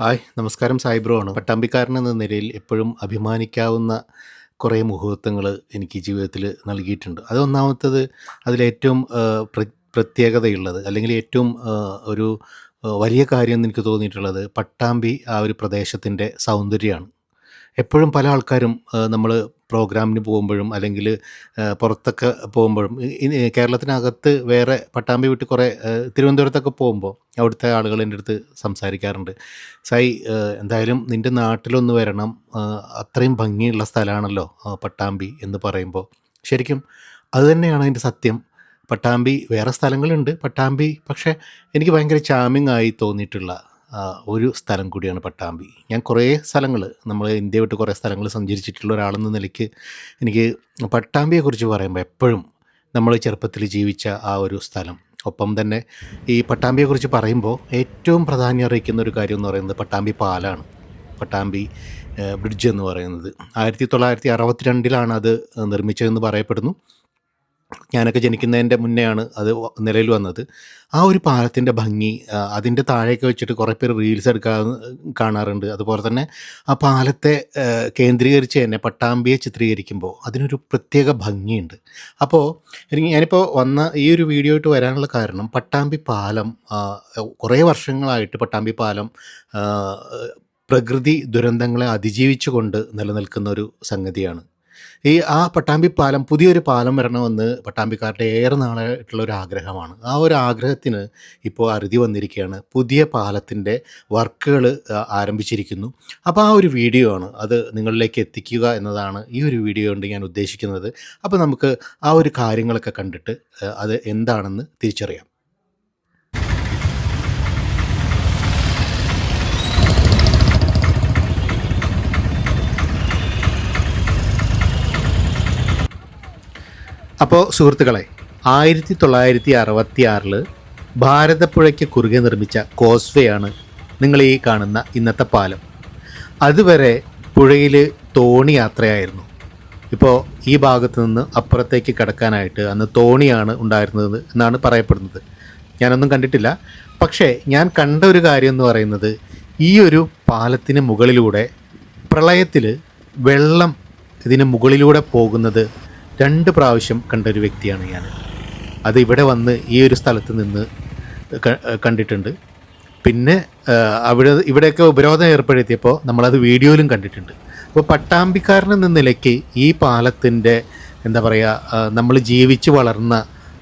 Hi നമസ്കാരം. സായിബ്രോ ആണ്. പട്ടാമ്പിക്കാരൻ എന്ന നിലയിൽ എപ്പോഴും അഭിമാനിക്കാവുന്ന കുറേ മുഹൂർത്തങ്ങൾ എനിക്ക് ജീവിതത്തിൽ നൽകിയിട്ടുണ്ട്. അതൊന്നാമത്തത് അതിലേറ്റവും പ്ര- പ്രത്യേകതയുള്ളത് അല്ലെങ്കിൽ ഏറ്റവും ഒരു വലിയ കാര്യം എനിക്ക് തോന്നിയിട്ടുള്ളത് പട്ടാമ്പി ആ ഒരു പ്രദേശത്തിന്റെ സൗന്ദര്യമാണ്. എപ്പോഴും പല ആൾക്കാരും നമ്മൾ പ്രോഗ്രാമിന് പോകുമ്പോഴും അല്ലെങ്കിൽ പുറത്തൊക്കെ പോകുമ്പോഴും കേരളത്തിനകത്ത് വേറെ പട്ടാമ്പി വിട്ട് കുറേ തിരുവനന്തപുരത്തൊക്കെ പോകുമ്പോൾ അവിടുത്തെ ആളുകൾ എന്റെ അടുത്ത് സംസാരിക്കാറുണ്ട്. സായി എന്തായാലും നിന്റെ നാട്ടിലൊന്ന് വരണം അത്രയും ഭംഗിയുള്ള സ്ഥലമാണല്ലോ പട്ടാമ്പി എന്ന് പറയുമ്പോൾ. ശരിക്കും അതുതന്നെയാണ് അതിന്റെ സത്യം. പട്ടാമ്പി വേറെ സ്ഥലങ്ങളുണ്ട്. പട്ടാമ്പി പക്ഷേ എനിക്ക് ഭയങ്കര ചാമിങ് ആയി തോന്നിയിട്ടുള്ള ഒരു സ്ഥലം കൂടിയാണ് പട്ടാമ്പി. ഞാൻ കുറേ സ്ഥലങ്ങൾ നമ്മൾ ഇന്ത്യ വിട്ട് കുറേ സ്ഥലങ്ങൾ സഞ്ചരിച്ചിട്ടുള്ള ഒരാളെന്ന നിലയ്ക്ക് എനിക്ക് പട്ടാമ്പിയെക്കുറിച്ച് പറയുമ്പോൾ എപ്പോഴും നമ്മൾ ചെറുപ്പത്തിൽ ജീവിച്ച ആ ഒരു സ്ഥലം. ഒപ്പം തന്നെ ഈ പട്ടാമ്പിയെക്കുറിച്ച് പറയുമ്പോൾ ഏറ്റവും പ്രാധാന്യം അറിയിക്കുന്ന ഒരു കാര്യം എന്ന് പറയുന്നത് പട്ടാമ്പി പാലാണ്. പട്ടാമ്പി ബ്രിഡ്ജ് എന്ന് പറയുന്നത്. ആയിരത്തി തൊള്ളായിരത്തി അറുപത്തിരണ്ടിലാണ് അത് നിർമ്മിച്ചതെന്ന് പറയപ്പെടുന്നു. ഞാനൊക്കെ ജനിക്കുന്നതിന്റെ മുന്നെയാണ് അത് നിലയിൽ വന്നത്. ആ ഒരു പാലത്തിന്റെ ഭംഗി അതിന്റെ താഴേക്ക് വെച്ചിട്ട് കുറേ പേര് റീൽസ് എടുക്കാൻ കാണാറുണ്ട്. അതുപോലെ തന്നെ ആ പാലത്തെ കേന്ദ്രീകരിച്ച് തന്നെ പട്ടാമ്പിയെ ചിത്രീകരിക്കുമ്പോൾ അതിനൊരു പ്രത്യേക ഭംഗിയുണ്ട്. അപ്പോൾ ഞാനിപ്പോൾ വന്ന ഈ ഒരു വീഡിയോ ആയിട്ട് വരാനുള്ള കാരണം പട്ടാമ്പി പാലം കുറേ വർഷങ്ങളായിട്ട് പട്ടാമ്പി പാലം പ്രകൃതി ദുരന്തങ്ങളെ അതിജീവിച്ചുകൊണ്ട് നിലനിൽക്കുന്ന ഒരു സംഗതിയാണ്. ഈ ആ പട്ടാമ്പി പാലം പുതിയൊരു പാലം വരണമെന്ന് പട്ടാമ്പിക്കാരുടെ ഏറെ നാളായിട്ടുള്ള ഒരു ആഗ്രഹമാണ് ആ ഒരു ആഗ്രഹത്തിന് ഇപ്പോൾ അറുതി വന്നിരിക്കുകയാണ്. പുതിയ പാലത്തിന്റെ വർക്കുകൾ ആരംഭിച്ചിരിക്കുന്നു. അപ്പോൾ ആ ഒരു വീഡിയോ ആണ്. അത് നിങ്ങളിലേക്ക് എത്തിക്കുക എന്നതാണ് ഈ ഒരു വീഡിയോ കൊണ്ട് ഞാൻ ഉദ്ദേശിക്കുന്നത്. അപ്പോൾ നമുക്ക് ആ ഒരു കാര്യങ്ങളൊക്കെ കണ്ടിട്ട് അത് എന്താണെന്ന് തിരിച്ചറിയാം. അപ്പോൾ സുഹൃത്തുക്കളെ ആയിരത്തി തൊള്ളായിരത്തി അറുപത്തി ആറിൽ ഭാരതപ്പുഴയ്ക്ക് കുറുകെ നിർമ്മിച്ച കോസ്വേ ആണ് നിങ്ങൾ ഈ കാണുന്ന ഇന്നത്തെ പാലം. അതുവരെ പുഴയിൽ തോണി യാത്രയായിരുന്നു. ഇപ്പോൾ ഈ ഭാഗത്ത് നിന്ന് അപ്പുറത്തേക്ക് കിടക്കാനായിട്ട് അന്ന് തോണിയാണ് ഉണ്ടായിരുന്നത് എന്നാണ് പറയപ്പെടുന്നത്. ഞാനൊന്നും കണ്ടിട്ടില്ല. പക്ഷേ ഞാൻ കണ്ട ഒരു കാര്യം എന്ന് പറയുന്നത് ഈ ഒരു പാലത്തിന് മുകളിലൂടെ പ്രളയത്തിൽ വെള്ളം ഇതിന് മുകളിലൂടെ പോകുന്നത് രണ്ട് പ്രാവശ്യം കണ്ട ഒരു വ്യക്തിയാണ് ഞാൻ. അത് ഇവിടെ വന്ന് ഈ ഒരു സ്ഥലത്ത് നിന്ന് കണ്ടിട്ടുണ്ട്. പിന്നെ അവിടെ ഇവിടെയൊക്കെ ഉപരോധം ഏർപ്പെടുത്തിയപ്പോൾ നമ്മളത് വീഡിയോയിലും കണ്ടിട്ടുണ്ട്. അപ്പോൾ പട്ടാമ്പിക്കാരൻ നിലയ്ക്ക് ഈ പാലത്തിന്റെ എന്താ പറയുക നമ്മൾ ജീവിച്ച് വളർന്ന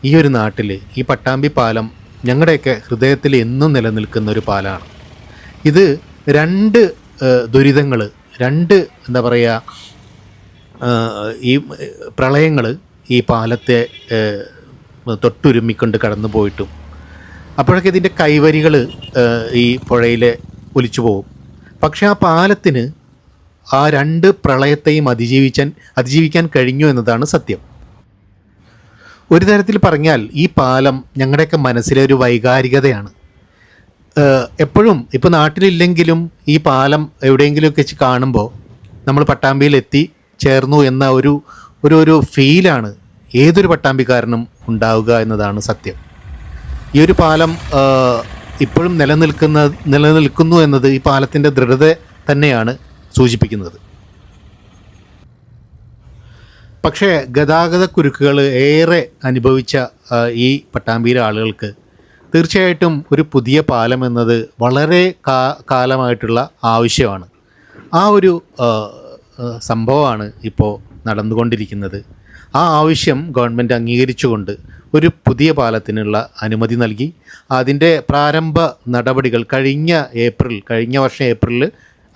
ഈ ഒരു നാട്ടിൽ ഈ പട്ടാമ്പി പാലം ഞങ്ങളുടെയൊക്കെ ഹൃദയത്തിൽ എന്നും നിലനിൽക്കുന്ന ഒരു പാലമാണ് ഇത് രണ്ട് ദുരിതങ്ങൾ രണ്ട് എന്താ പറയുക ഈ പ്രളയങ്ങൾ ഈ പാലത്തെ തൊട്ടുരുമ്മിക്കൊണ്ട് കടന്നു പോയിട്ടും അപ്പോഴൊക്കെ ഇതിന്റെ കൈവരികൾ ഈ പുഴയിൽ ഒലിച്ചു പോകും. പക്ഷേ ആ പാലത്തിന് ആ രണ്ട് പ്രളയത്തെയും അതിജീവിക്കാൻ അതിജീവിക്കാൻ കഴിഞ്ഞു എന്നതാണ് സത്യം. ഒരു തരത്തിൽ പറഞ്ഞാൽ ഈ പാലം ഞങ്ങളുടെയൊക്കെ മനസ്സിലെ ഒരു വൈകാരികതയാണ്. എപ്പോഴും ഇപ്പോൾ നാട്ടിലില്ലെങ്കിലും ഈ പാലം എവിടെയെങ്കിലുമൊക്കെ വെച്ച് കാണുമ്പോൾ നമ്മൾ പട്ടാമ്പിയിൽ എത്തി ചേർന്നു എന്ന ഒരു ഒരു ഒരു ഫീലാണ് ഏതൊരു പട്ടാമ്പിക്കാരനും ഉണ്ടാവുക എന്നതാണ് സത്യം. ഈ ഒരു പാലം ഇപ്പോഴും നിലനിൽക്കുന്ന നിലനിൽക്കുന്നു എന്നത് ഈ പാലത്തിന്റെ ദൃഢത തന്നെയാണ് സൂചിപ്പിക്കുന്നത്. പക്ഷേ ഗതാഗത കുരുക്കുകൾ ഏറെ അനുഭവിച്ച ഈ പട്ടാമ്പിയിലെ ആളുകൾക്ക് തീർച്ചയായിട്ടും ഒരു പുതിയ പാലം എന്നത് വളരെ കാലമായിട്ടുള്ള ആവശ്യമാണ്. ആ ഒരു സംഭവമാണ് ഇപ്പോൾ നടന്നുകൊണ്ടിരിക്കുന്നത്. ആ ആവശ്യം ഗവൺമെന്റ് അംഗീകരിച്ചുകൊണ്ട് ഒരു പുതിയ പാലത്തിനുള്ള അനുമതി നൽകി. അതിന്റെ പ്രാരംഭ നടപടികൾ കഴിഞ്ഞ ഏപ്രിൽ കഴിഞ്ഞ വർഷം ഏപ്രിലിൽ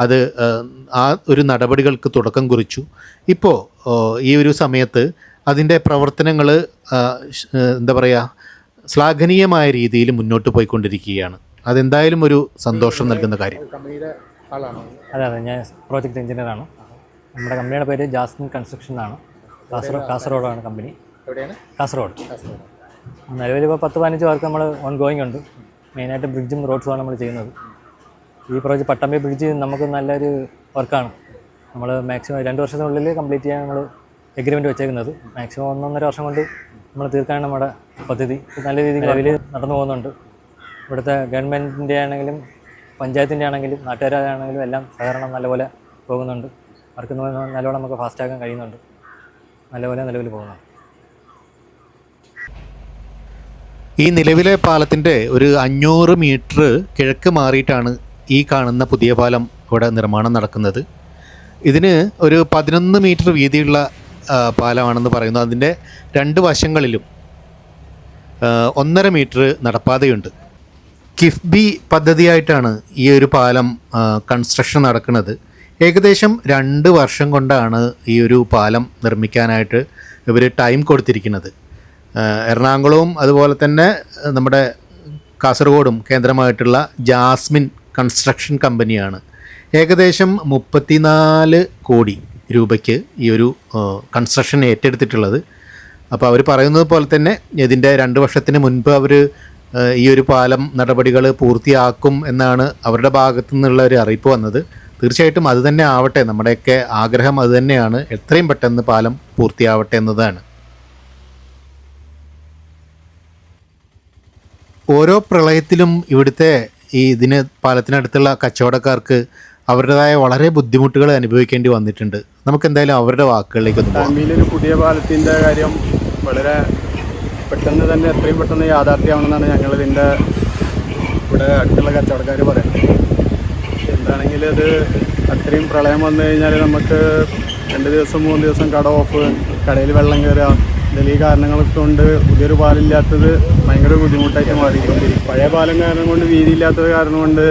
അത് ആ, ഒരു നടപടികൾക്ക് തുടക്കം കുറിച്ചു. ഇപ്പോൾ ഈ ഒരു സമയത്ത് അതിന്റെ പ്രവർത്തനങ്ങൾ എന്താ പറയുക ശ്ലാഘനീയമായ രീതിയിൽ മുന്നോട്ട് പോയിക്കൊണ്ടിരിക്കുകയാണ്. അതെന്തായാലും ഒരു സന്തോഷം നൽകുന്ന കാര്യം. അതെ അതെ ഞാൻ പ്രോജക്റ്റ് എഞ്ചിനീയറാണ്. നമ്മുടെ കമ്പനിയുടെ പേര് ജാസ്മിൻ കൺസ്ട്രക്ഷൻ എന്നാണ്. കാസർഗോഡ് കാസർഗോഡാണ് കമ്പനി. എവിടെയാണ്? കാസർഗോഡ്. നിലവിൽ ഇപ്പോൾ പത്ത് പതിനഞ്ച് വർക്ക് നമ്മൾ ഓൺ ഗോയിങ് ഉണ്ട്. മെയിനായിട്ട് ബ്രിഡ്ജും റോഡ്സുമാണ് നമ്മൾ ചെയ്യുന്നത്. ഈ പ്രോജക്റ്റ് പട്ടമ്പി ബ്രിഡ്ജ് നമുക്ക് നല്ലൊരു വർക്കാണ്. നമ്മൾ മാക്സിമം രണ്ട് വർഷത്തിനുള്ളിൽ കംപ്ലീറ്റ് ചെയ്യാൻ നമ്മൾ എഗ്രിമെന്റ് വെച്ചേക്കുന്നത്. മാക്സിമം ഒന്നൊന്നര വർഷം കൊണ്ട് നമ്മൾ തീർക്കാനാണ് നമ്മുടെ പദ്ധതി. നല്ല രീതിയിൽ നിലവിൽ നടന്നു പോകുന്നുണ്ട്. ഇവിടുത്തെ ഗവൺമെന്റിന്റെ ആണെങ്കിലും പഞ്ചായത്തിന്റെ ആണെങ്കിലും നാട്ടുകാരാണെങ്കിലും എല്ലാം സഹകരണം നല്ലപോലെ പോകുന്നുണ്ട്. അവർക്ക് നല്ലോണം നമുക്ക് നമുക്ക് ഫാസ്റ്റാക്കാൻ കഴിയുന്നുണ്ട്. നല്ലപോലെ നിലവിൽ പോകുന്നുണ്ട് ഈ നിലവിലെ പാലത്തിന്റെ ഒരു അഞ്ഞൂറ് മീറ്റർ കിഴക്ക് മാറിയിട്ടാണ് ഈ കാണുന്ന പുതിയ പാലം ഇവിടെ നിർമ്മാണം നടക്കുന്നത്. ഇതിന് ഒരു പതിനൊന്ന് മീറ്റർ വീതിയുള്ള പാലമാണെന്ന് പറയുന്നു. അതിന്റെ രണ്ട് വശങ്ങളിലും ഒന്നര മീറ്റർ നടപ്പാതയുണ്ട്. കിഫ്ബി പദ്ധതിയായിട്ടാണ് ഈ ഒരു പാലം കൺസ്ട്രക്ഷൻ നടക്കുന്നത്. ഏകദേശം രണ്ട് വർഷം കൊണ്ടാണ് ഈ ഒരു പാലം നിർമ്മിക്കാനായിട്ട് ഇവർ ടൈം കൊടുത്തിരിക്കുന്നത്. എറണാകുളവും അതുപോലെ തന്നെ നമ്മുടെ കാസർഗോഡും കേന്ദ്രമായിട്ടുള്ള ജാസ്മിൻ കൺസ്ട്രക്ഷൻ കമ്പനിയാണ് ഏകദേശം മുപ്പത്തിനാല് കോടി രൂപയ്ക്ക് ഈ ഒരു കൺസ്ട്രക്ഷൻ ഏറ്റെടുത്തിട്ടുള്ളത്. അപ്പോൾ അവർ പറയുന്നത് പോലെ തന്നെ ഇതിന്റെ രണ്ട് വർഷത്തിന് മുൻപ് അവർ ഈ ഒരു പാലം നടപടികൾ പൂർത്തിയാക്കും എന്നാണ് അവരുടെ ഭാഗത്തു നിന്നുള്ള ഒരു അറിയിപ്പ് വന്നത്. തീർച്ചയായിട്ടും അത് തന്നെ ആവട്ടെ. നമ്മുടെയൊക്കെ ആഗ്രഹം അത് തന്നെയാണ്. എത്രയും പെട്ടെന്ന് പാലം പൂർത്തിയാവട്ടെ എന്നതാണ്. ഓരോ പ്രളയത്തിലും ഇവിടുത്തെ ഈ ഇതിന് പാലത്തിനടുത്തുള്ള കച്ചവടക്കാർക്ക് അവരുടേതായ വളരെ ബുദ്ധിമുട്ടുകൾ അനുഭവിക്കേണ്ടി വന്നിട്ടുണ്ട്. നമുക്ക് എന്തായാലും അവരുടെ വാക്കുകളിലേക്ക് ഫാമിലിയിൽ പുതിയ പാലത്തിന്റെ കാര്യം വളരെ പെട്ടെന്ന് തന്നെ എത്രയും പെട്ടെന്ന് യാഥാർത്ഥ്യമാണെന്നാണ് ഞങ്ങൾ ഇതിന്റെ ഇവിടെ അടുത്തുള്ള കച്ചവടക്കാർ പറയുന്നത്. എന്താണെങ്കിൽ അത് അത്രയും പ്രളയം വന്നു കഴിഞ്ഞാൽ നമുക്ക് രണ്ട് ദിവസം മൂന്ന് ദിവസം കട ഓഫ് കടയിൽ വെള്ളം കയറുക. ഇതിൽ ഈ കാരണങ്ങളൊക്കെ കൊണ്ട് പുതിയൊരു പാലില്ലാത്തത് ഭയങ്കര ബുദ്ധിമുട്ടായിട്ട് മാറിക്കൊണ്ടിരിക്കും. പഴയ പാലം കാരണം കൊണ്ട് വീതിയില്ലാത്തത് കാരണം കൊണ്ട്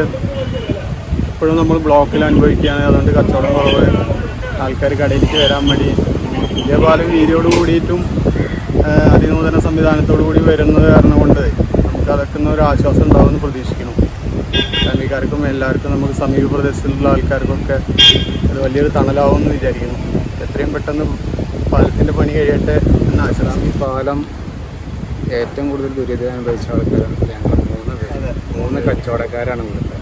ഇപ്പോഴും നമ്മൾ ബ്ലോക്കിൽ അനുഭവിക്കുകയാണ്. അതുകൊണ്ട് കച്ചവടം കുറവ് ആൾക്കാർ കടയിലേക്ക് വരാൻ വേണ്ടി പുതിയ പാലം വീതിയോട് കൂടിയിട്ടും അതിനൂതന സംവിധാനത്തോടു കൂടി വരുന്നത് കാരണം കൊണ്ട് നമുക്ക് അതൊക്കെ ഒരു ആശ്വാസം ഉണ്ടാവുമെന്ന് പ്രതീക്ഷിക്കണം ഫാമിലിക്കാർക്കും എല്ലാവർക്കും നമുക്ക് സമീപ പ്രദേശത്തുള്ള ആൾക്കാർക്കൊക്കെ അത് വലിയൊരു തണലാവുമെന്ന് വിചാരിക്കുന്നു. എത്രയും പെട്ടെന്ന് പാലത്തിന്റെ പണി കഴിയട്ടെ എന്ന് ആശ്വാസം ഈ പാലം ഏറ്റവും കൂടുതൽ ദുരിതം അനുഭവിച്ച ആൾക്കാരാണ് ഞങ്ങൾ. മൂന്ന് പേര്. മൂന്ന് കച്ചവടക്കാരാണ് ഇവിടുത്തെ.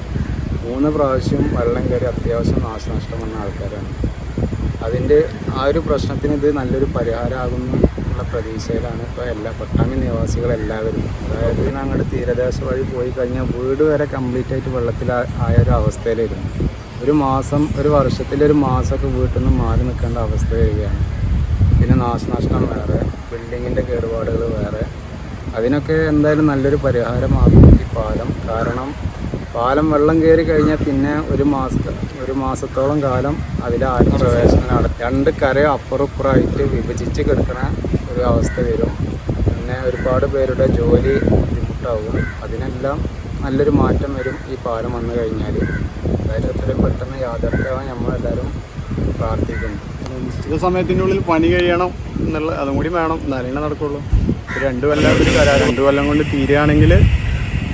മൂന്ന് പ്രാവശ്യം വെള്ളം കയറി അത്യാവശ്യം നാശനഷ്ടം വന്ന ആൾക്കാരാണ്. അതിന്റെ ആ ഒരു പ്രശ്നത്തിന് ഇത് നല്ലൊരു പരിഹാരമാകുന്നു. ഉള്ള പ്രതീക്ഷയിലാണ് ഇപ്പോൾ എല്ലാ പട്ടാമ്പി നിവാസികളെല്ലാവരും അതായത് അങ്ങോട്ട് തീരദേശ വഴി പോയി കഴിഞ്ഞാൽ വീട് വരെ കംപ്ലീറ്റ് ആയിട്ട് വെള്ളത്തിൽ ആയ ഒരു അവസ്ഥയിലായിരുന്നു. ഒരു മാസം ഒരു വർഷത്തിലൊരു മാസമൊക്കെ വീട്ടിൽ നിന്ന് മാറി നിൽക്കേണ്ട അവസ്ഥ വരികയാണ്. പിന്നെ നാശനഷ്ടം വേറെ ബിൽഡിങ്ങിന്റെ കേടുപാടുകൾ വേറെ. അതിനൊക്കെ എന്തായാലും നല്ലൊരു പരിഹാരമാകും ഈ പാലം. കാരണം പാലം വെള്ളം കയറി കഴിഞ്ഞാൽ പിന്നെ ഒരു മാസത്തെ ഒരു മാസത്തോളം കാലം അതിൽ ആരും പ്രവേശനം നട രണ്ട് കരയും അപ്പുറപ്പുറമായിട്ട് വിഭജിച്ച് കിടക്കുന്ന ഒരു അവസ്ഥ വരും. പിന്നെ ഒരുപാട് പേരുടെ ജോലി ബുദ്ധിമുട്ടാവും. അതിനെല്ലാം നല്ലൊരു മാറ്റം വരും ഈ പാലം വന്നു കഴിഞ്ഞാൽ അതായത് എത്രയും പെട്ടെന്ന് യാഥാർത്ഥ്യമാവാൻ നമ്മളെല്ലാവരും പ്രാർത്ഥിക്കുന്നു. നിശ്ചിത സമയത്തിനുള്ളിൽ പണി കഴിയണം എന്നുള്ള അതും കൂടി വേണം. എന്നാലേ നടക്കുള്ളൂ. രണ്ട് കൊല്ലം ഒരു കരാർ രണ്ട് കൊല്ലം കൊണ്ട് തീരുകയാണെങ്കിൽ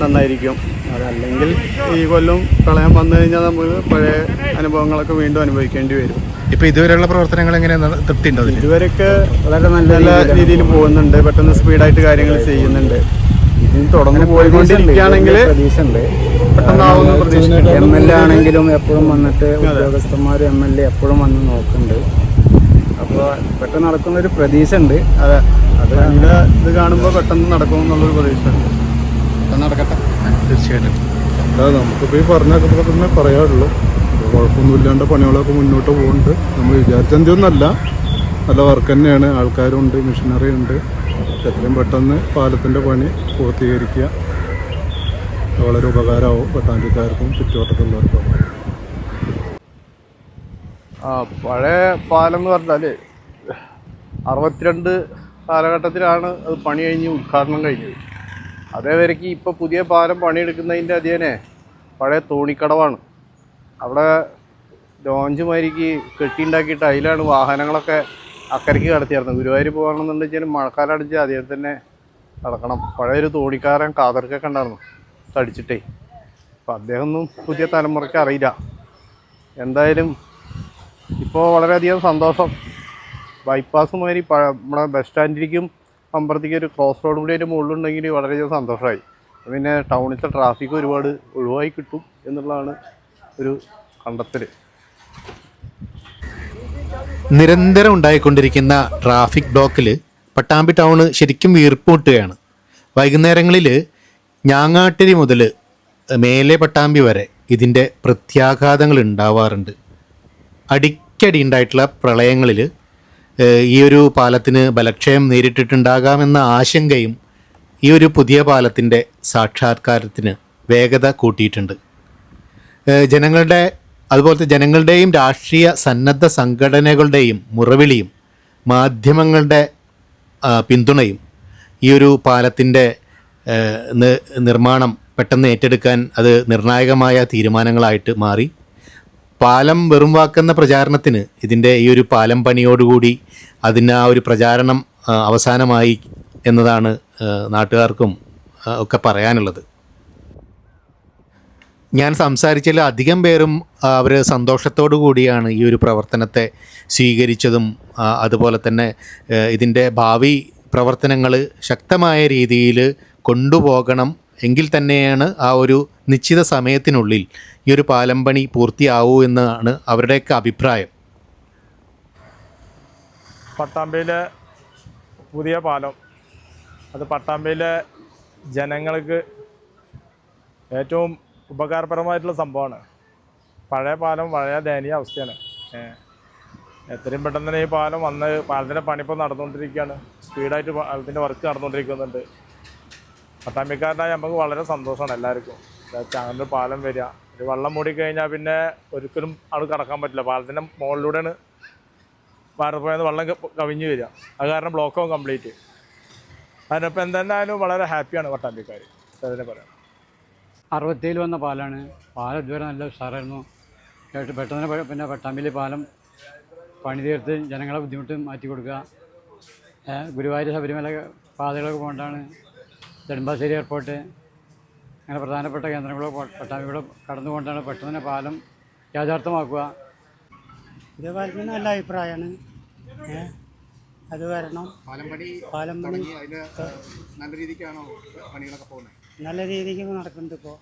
നന്നായിരിക്കും. അതല്ലെങ്കിൽ ഈ കൊല്ലം പ്രളയം വന്നു കഴിഞ്ഞാൽ നമ്മൾ പഴയ അനുഭവങ്ങളൊക്കെ വീണ്ടും അനുഭവിക്കേണ്ടി വരും. ഇപ്പോൾ ഇതുവരെയുള്ള പ്രവർത്തനങ്ങൾ എങ്ങനെയാണ് തൃപ്തി ഉണ്ടോ ഇതുവരെയൊക്കെ വളരെ നല്ല നല്ല രീതിയിൽ പോകുന്നുണ്ട്. പെട്ടെന്ന് സ്പീഡായിട്ട് കാര്യങ്ങൾ ചെയ്യുന്നുണ്ട്. ഇതിന് തുടർന്ന് പോയിക്കൊണ്ടിരിക്കുകയാണെങ്കിൽ പ്രതീക്ഷ ഉണ്ട് പെട്ടെന്നാവുമെന്ന് പ്രതീക്ഷിക്കുന്നു എം എൽ എ ആണെങ്കിലും എപ്പോഴും വന്നിട്ട് ഉദ്യോഗസ്ഥന്മാർ എം എൽ എ എപ്പോഴും വന്ന് നോക്കുന്നുണ്ട്. അപ്പോൾ പെട്ടെന്ന് നടക്കുന്ന ഒരു പ്രതീക്ഷ ഉണ്ട് അതെ. അത് അതിന്റെ ഇത് കാണുമ്പോൾ പെട്ടെന്ന് നടക്കും എന്നുള്ളൊരു പ്രതീക്ഷ ഉണ്ട് പെട്ടെന്ന് നടക്കട്ടെ. തീർച്ചയായിട്ടും. അതെ നമുക്കിപ്പോൾ ഈ പറഞ്ഞൊക്കെ പറയാറുള്ളൂ കുഴപ്പമൊന്നുമില്ലാണ്ട് പണികളൊക്കെ മുന്നോട്ട് പോകുന്നുണ്ട്. നമ്മൾ വിചാരിച്ചൊന്നല്ല നല്ല വർക്ക് തന്നെയാണ്. ആൾക്കാരുണ്ട് മെഷീനറി ഉണ്ട്. എത്രയും പെട്ടെന്ന് പാലത്തിന്റെ പണി പൂർത്തീകരിക്കുക. വളരെ ഉപകാരമാവും പട്ടാമ്പിക്കാർക്കും ചുറ്റുവട്ടത്തുള്ളവർക്കും ആ പഴയ പാലം എന്ന് പറഞ്ഞാൽ അറുപത്തിരണ്ട് കാലഘട്ടത്തിലാണ് അത് പണി കഴിഞ്ഞ് ഉദ്ഘാടനം കഴിഞ്ഞത്. അതേവരയ്ക്ക് ഇപ്പോൾ പുതിയ പാലം പണിയെടുക്കുന്നതിന്റെ അധികനെ പഴയ തോണിക്കടവാണ്. അവിടെ ലോഞ്ച് മാതിരിക്ക് കെട്ടിയുണ്ടാക്കിയിട്ട് അതിലാണ് വാഹനങ്ങളൊക്കെ അക്കരയ്ക്ക് കടത്തിയിരുന്നത്. ഗുരുവായൂർ പോകണമെന്നുണ്ടെങ്കിൽ മഴക്കാലം അടിച്ച് അദ്ദേഹം തന്നെ നടക്കണം. പഴയൊരു തോണിക്കാരൻ കാതർക്കൊക്കെ ഉണ്ടായിരുന്നു. തടിച്ചിട്ടേ. അപ്പം അദ്ദേഹം ഒന്നും പുതിയ തലമുറയ്ക്ക് അറിയില്ല. എന്തായാലും ഇപ്പോൾ വളരെയധികം സന്തോഷം. ബൈപ്പാസ് മാതിരി നമ്മുടെ ബസ് സ്റ്റാൻഡിലേക്കും അമ്പലത്തേക്കും ഒരു ക്രോസ് റോഡ് കൂടി അതിന്റെ മുകളിലുണ്ടെങ്കിൽ വളരെയധികം സന്തോഷമായി. പിന്നെ ടൗണിലത്തെ ട്രാഫിക് ഒരുപാട് ഒഴിവായി കിട്ടും എന്നുള്ളതാണ് ഒരു കണ്ടെത്തൽ നിരന്തരം ഉണ്ടായിക്കൊണ്ടിരിക്കുന്ന ട്രാഫിക് ബ്ലോക്കിൽ പട്ടാമ്പി ടൗണ് ശരിക്കും വീർപ്പുമുട്ടുകയാണ്. വൈകുന്നേരങ്ങളിൽ ഞാങ്ങാട്ടിരി മുതൽ മേലെ പട്ടാമ്പി വരെ ഇതിന്റെ പ്രത്യാഘാതങ്ങൾ ഉണ്ടാവാറുണ്ട്. അടിക്കടി ഉണ്ടായിട്ടുള്ള പ്രളയങ്ങളിൽ ഈ ഒരു പാലത്തിന് ബലക്ഷയം നേരിട്ടിട്ടുണ്ടാകാമെന്ന ആശങ്കയും ഈ ഒരു പുതിയ പാലത്തിന്റെ സാക്ഷാത്കാരത്തിന് വേഗത കൂട്ടിയിട്ടുണ്ട്. ജനങ്ങളുടെ അതുപോലത്തെ ജനങ്ങളുടെയും രാഷ്ട്രീയ സന്നദ്ധ സംഘടനകളുടെയും മുറവിളിയും മാധ്യമങ്ങളുടെ പിന്തുണയും ഈ ഒരു പാലത്തിന്റെ നിർമ്മാണം പെട്ടെന്ന് ഏറ്റെടുക്കാൻ അത് നിർണായകമായ തീരുമാനങ്ങളായിട്ട് മാറി. പാലം വെറും വാക്കുന്ന പ്രചാരണത്തിന് ഇതിന്റെ ഈ ഒരു പാലം പണിയോടുകൂടി അതിന് ആ ഒരു പ്രചാരണം അവസാനമായി എന്നതാണ് നാട്ടുകാർക്കും ഒക്കെ പറയാനുള്ളത്. ഞാൻ സംസാരിച്ചതിൽ അധികം പേരും അവർ സന്തോഷത്തോടു കൂടിയാണ് ഈ ഒരു പ്രവർത്തനത്തെ സ്വീകരിച്ചതും അതുപോലെ തന്നെ ഇതിന്റെ ഭാവി പ്രവർത്തനങ്ങൾ ശക്തമായ രീതിയിൽ കൊണ്ടുപോകണം എങ്കിൽ തന്നെയാണ് ആ ഒരു നിശ്ചിത സമയത്തിനുള്ളിൽ ഈ ഒരു പാലം പണി പൂർത്തിയാവൂ എന്നാണ് അവരുടെയൊക്കെ അഭിപ്രായം. പട്ടാമ്പിയിലെ പുതിയ പാലം. അത് പട്ടാമ്പിയിലെ ജനങ്ങൾക്ക് ഏറ്റവും ഉപകാരപ്രദമായിട്ടുള്ള സംഭവമാണ്. പഴയ പാലം പഴയ ദയനീയ അവസ്ഥയാണ്. എത്രയും പെട്ടെന്ന് തന്നെ ഈ പാലം വന്ന് പാലത്തിന്റെ പണിപ്പോൾ നടന്നുകൊണ്ടിരിക്കുകയാണ്. സ്പീഡായിട്ട് പാലത്തിന്റെ വർക്ക് നടന്നുകൊണ്ടിരിക്കുന്നുണ്ട്. പട്ടാമ്പിക്കാരനായി നമുക്ക് വളരെ സന്തോഷമാണ് എല്ലാവർക്കും. അങ്ങനെ പാലം വരിക. ഒരു വെള്ളം മൂടിക്കഴിഞ്ഞാൽ പിന്നെ ഒരിക്കലും അവിടെ കടക്കാൻ പറ്റില്ല. പാലത്തിന്റെ മുകളിലൂടെയാണ് ഭാരതപ്പുഴയിൽ വെള്ളം കവിഞ്ഞ് വരിക. അത് കാരണം ബ്ലോക്കാവും കംപ്ലീറ്റ് അതിനൊപ്പം എന്തായാലും വളരെ ഹാപ്പിയാണ് പട്ടാമ്പിക്കാർ അതിനെ പറയാം. അറുപത്തേഴിൽ വന്ന പാലാണ്. പാലം ഇതുവരെ നല്ല ഉഷാറായിരുന്നു. കേട്ട് പെട്ടെന്ന് പിന്നെ പട്ടാമ്പിയിലെ പാലം പണി തീർത്ത് ജനങ്ങളെ ബുദ്ധിമുട്ട് മാറ്റി കൊടുക്കുക. ഗുരുവായൂർ ശബരിമല പാതകളൊക്കെ കൊണ്ടാണ് നെടുമ്പാശ്ശേരി എയർപോർട്ട് അങ്ങനെ പ്രധാനപ്പെട്ട കേന്ദ്രങ്ങളൊക്കെ പ- കടന്നു പോകേണ്ടതാണ്. പെട്ടെന്ന് പാലം യാഥാർത്ഥ്യമാക്കുക. ഇത് പാലത്തിന് നല്ല അഭിപ്രായമാണ് അത് വരണം. പാലം പണി പാലം പണി നല്ല രീതിക്കാണോ പണികളൊക്കെ പോകുന്നത്? നല്ല രീതിക്ക് നടക്കുന്നുണ്ട് ഇപ്പോൾ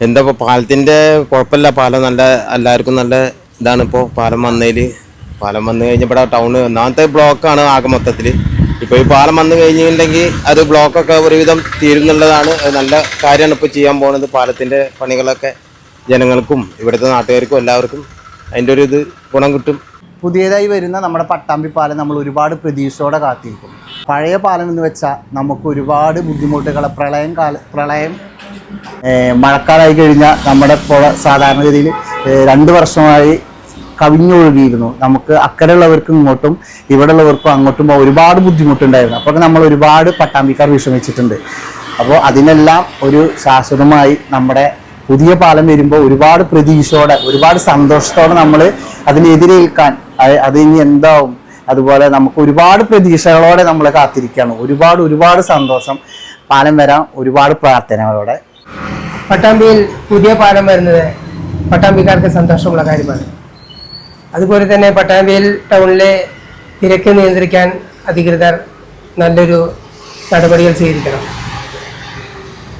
എന്താ ഇപ്പോൾ പാലത്തിന്റെ കുഴപ്പമില്ല. പാലം നല്ല എല്ലാവർക്കും നല്ല ഇതാണ് ഇപ്പോൾ പാലം വന്നതിൽ പാലം വന്നു കഴിഞ്ഞാൽ ഇവിടെ ടൗൺ ഒന്നാമത്തെ ബ്ലോക്കാണ് ആകെ മൊത്തത്തിൽ ഇപ്പോൾ ഈ പാലം വന്നു കഴിഞ്ഞിട്ടുണ്ടെങ്കിൽ അത് ബ്ലോക്കൊക്കെ ഒരുവിധം തീരുന്നുള്ളതാണ്. നല്ല കാര്യമാണ് ഇപ്പോൾ ചെയ്യാൻ പോകുന്നത് പാലത്തിന്റെ പണികളൊക്കെ ജനങ്ങൾക്കും ഇവിടുത്തെ നാട്ടുകാർക്കും എല്ലാവർക്കും. അതിന്റെ ഒരു ഇത് ഗുണം കിട്ടും. പുതിയതായി വരുന്ന നമ്മുടെ പട്ടാമ്പി പാലം നമ്മൾ ഒരുപാട് പ്രതീക്ഷയോടെ കാത്തിരിക്കും പഴയ പാലം എന്ന് വെച്ചാൽ നമുക്ക് ഒരുപാട് ബുദ്ധിമുട്ടുകൾ പ്രളയം കാല പ്രളയം മഴക്കാലമായി കഴിഞ്ഞാൽ നമ്മുടെ പുഴ സാധാരണഗതിയിൽ രണ്ട് വർഷമായി കവിഞ്ഞൊഴുകിയിരുന്നു. നമുക്ക് അക്കരെയുള്ളവർക്കും ഇങ്ങോട്ടും ഇവിടെ ഉള്ളവർക്കും അങ്ങോട്ടും ഒരുപാട് ബുദ്ധിമുട്ടുണ്ടായിരുന്നു. അപ്പോൾ നമ്മൾ ഒരുപാട് പട്ടാമ്പിക്കാർ വിഷമിച്ചിട്ടുണ്ട്. അപ്പോൾ അതിനെല്ലാം ഒരു ശാശ്വതമായി നമ്മുടെ പുതിയ പാലം വരുമ്പോൾ ഒരുപാട് പ്രതീക്ഷയോടെ ഒരുപാട് സന്തോഷത്തോടെ നമ്മൾ അതിനെതിരേൽക്കാൻ അത് ഇനി എന്താവും? അതുപോലെ നമുക്ക് ഒരുപാട് പ്രതീക്ഷകളോടെ നമ്മൾ കാത്തിരിക്കുകയാണ്. ഒരുപാട് ഒരുപാട് സന്തോഷം. പാലം വരാൻ ഒരുപാട് പ്രാർത്ഥനകളോടെ. പട്ടാമ്പിയിൽ പുതിയ പാലം വരുന്നത് പട്ടാമ്പിക്കാർക്ക് സന്തോഷമുള്ള കാര്യമാണ്. അതുപോലെ തന്നെ പട്ടാമ്പിയിൽ ടൗണിലെ തിരക്ക് നിയന്ത്രിക്കാൻ അധികൃതർ നല്ലൊരു നടപടികൾ സ്വീകരിക്കണം.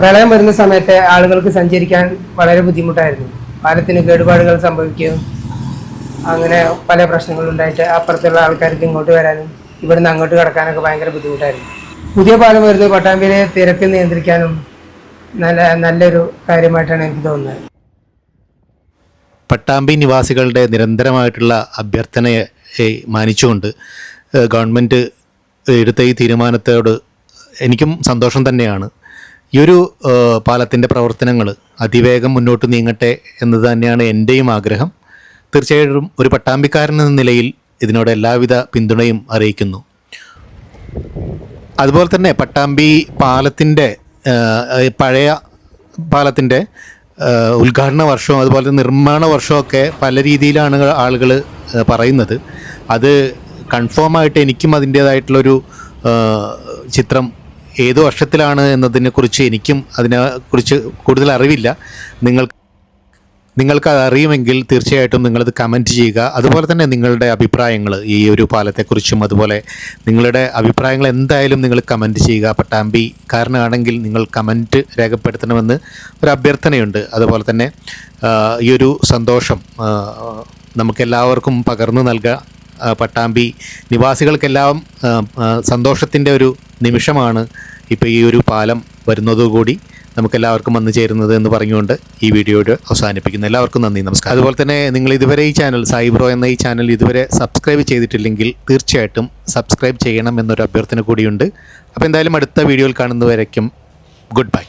പ്രളയം വരുന്ന സമയത്ത് ആളുകൾക്ക് സഞ്ചരിക്കാൻ വളരെ ബുദ്ധിമുട്ടായിരുന്നു. പാലത്തിന് കേടുപാടുകൾ സംഭവിക്കുകയും അങ്ങനെ പല പ്രശ്നങ്ങളുണ്ടായിട്ട് അപ്പുറത്തുള്ള ആൾക്കാർക്ക് ഇങ്ങോട്ട് വരാനും ഇവിടുന്ന് അങ്ങോട്ട് കടക്കാനൊക്കെ ഭയങ്കര ബുദ്ധിമുട്ടായിരുന്നു. പുതിയ പാലം വരുന്നത് പട്ടാമ്പിയിലെ തിരക്ക് നിയന്ത്രിക്കാനും നല്ല നല്ലൊരു കാര്യമായിട്ടാണ് എനിക്ക് തോന്നുന്നത്. പട്ടാമ്പി നിവാസികളുടെ നിരന്തരമായിട്ടുള്ള അഭ്യർത്ഥനയെ മാനിച്ചുകൊണ്ട് ഗവൺമെന്റ് എടുത്ത ഈ തീരുമാനത്തോട് എനിക്കും സന്തോഷം തന്നെയാണ്. ഈ ഒരു പാലത്തിന്റെ പ്രവർത്തനങ്ങൾ അതിവേഗം മുന്നോട്ട് നീങ്ങട്ടെ എന്ന് തന്നെയാണ് എന്റെയും ആഗ്രഹം. തീർച്ചയായിട്ടും ഒരു പട്ടാമ്പിക്കാരൻ എന്ന നിലയിൽ ഇതിനോട് എല്ലാവിധ പിന്തുണയും അറിയിക്കുന്നു. അതുപോലെ തന്നെ പട്ടാമ്പി പാലത്തിന്റെ പഴയ പാലത്തിന്റെ ഉദ്ഘാടന വർഷവും അതുപോലെ നിർമ്മാണ വർഷമൊക്കെ പല രീതിയിലാണ് ആളുകൾ പറയുന്നത്. അത് കൺഫേം ആയിട്ട് എനിക്കും അതിന്റേതായിട്ടുള്ളൊരു ചിത്രം ഏത് വർഷത്തിലാണ് എന്നതിനെക്കുറിച്ച് എനിക്കും അതിനെക്കുറിച്ച് കൂടുതൽ അറിവില്ല. നിങ്ങൾക്ക് നിങ്ങൾക്ക് അറിയുമെങ്കിൽ തീർച്ചയായിട്ടും നിങ്ങളത് കമന്റ് ചെയ്യുക. അതുപോലെ തന്നെ നിങ്ങളുടെ അഭിപ്രായങ്ങൾ ഈ ഒരു പാലത്തെക്കുറിച്ചും അതുപോലെ നിങ്ങളുടെ അഭിപ്രായങ്ങൾ എന്തായാലും നിങ്ങൾ കമന്റ് ചെയ്യുക. പട്ടാമ്പി കാരനാണെങ്കിൽ നിങ്ങൾ കമന്റ് രേഖപ്പെടുത്തണമെന്ന് ഒരു അഭ്യർത്ഥനയുണ്ട്. അതുപോലെ തന്നെ ഈ ഒരു സന്തോഷം നമുക്കെല്ലാവർക്കും പകർന്നു നൽകുക പട്ടാമ്പി നിവാസികൾക്കെല്ലാം സന്തോഷത്തിന്റെ ഒരു നിമിഷമാണ് ഇപ്പോൾ ഈ ഒരു പാലം വരുന്നതുകൂടി നമുക്കെല്ലാവർക്കും വന്നു ചേരുന്നത് എന്ന് പറഞ്ഞുകൊണ്ട് ഈ വീഡിയോയുടെ അവസാനിപ്പിക്കുന്നു. എല്ലാവർക്കും നന്ദി നമസ്കാരം. അതുപോലെ തന്നെ നിങ്ങൾ ഇതുവരെ ഈ ചാനൽ സൈബ്രോ എന്ന ഈ ചാനൽ ഇതുവരെ സബ്സ്ക്രൈബ് ചെയ്തിട്ടില്ലെങ്കിൽ തീർച്ചയായിട്ടും സബ്സ്ക്രൈബ് ചെയ്യണം എന്നൊരു അഭ്യർത്ഥന കൂടിയുണ്ട്. അപ്പോൾ എന്തായാലും അടുത്ത വീഡിയോയിൽ കാണുന്നവരേക്കും ഗുഡ് ബൈ